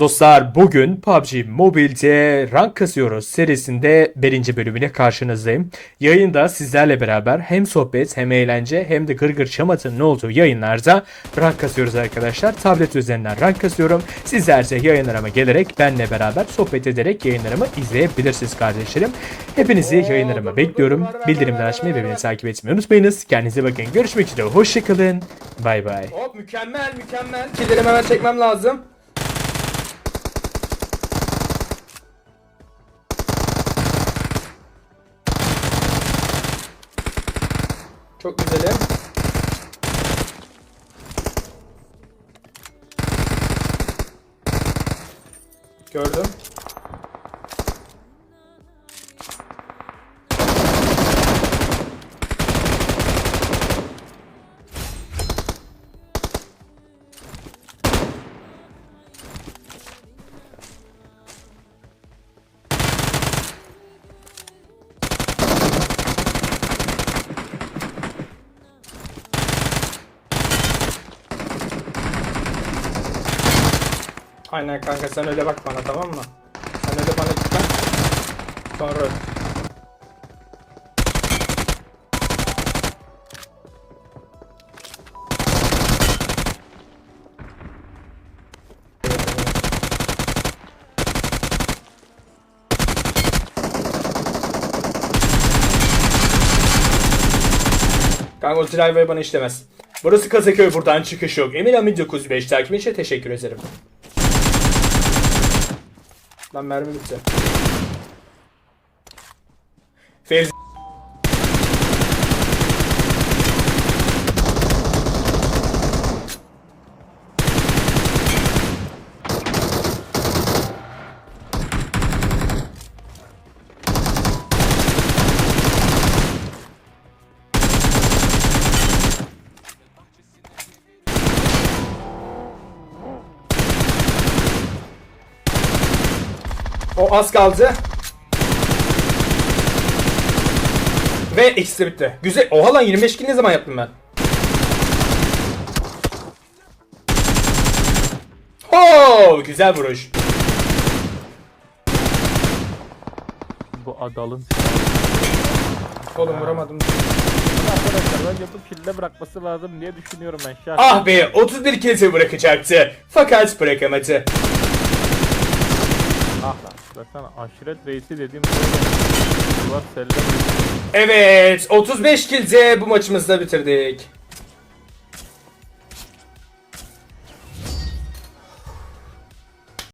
Dostlar bugün PUBG Mobile'de rank kasıyoruz serisinde birinci bölümüne karşınızdayım. Yayında sizlerle beraber hem sohbet hem eğlence hem de gırgır şamatın olduğu yayınlarda rank kasıyoruz arkadaşlar. Tablet üzerinden rank kasıyorum. Sizler de yayınlarıma gelerek benle beraber sohbet ederek yayınlarımı izleyebilirsiniz kardeşlerim. Hepinizi yayınlarıma bekliyorum. Bildirimleri açmayı ve beni takip etmeyi unutmayınız. Kendinize bakın. Görüşmek üzere. Hoşçakalın. Bay bay. Hop mükemmel mükemmel. Killerimi hemen çekmem lazım. Çok güzelim. Gördüm. Aynen kanka sen öyle bak bana tamam mı? Sen öyle bana git lan. Sonra. Kanka driver bana işlemez. Burası Kazaköy buradan çıkış yok. Emin Amin 905 takip için teşekkür ederim. Lan mermi bitti. O az kaldı. Ve ikisi bitti. Güzel. Oha lan 25 kill ne zaman yaptım ben? Ho! Güzel vuruş. Bu adalın Oğlum vuramadım. arkadaşlar bence bu kilde bırakması lazım diye düşünüyorum ben şahsen. Ah be 31 kill bırakacaktı. Fakat bırakamadı. Baksana aşiret reisi dediğim Evet 35 kill bu maçımızı da bitirdik.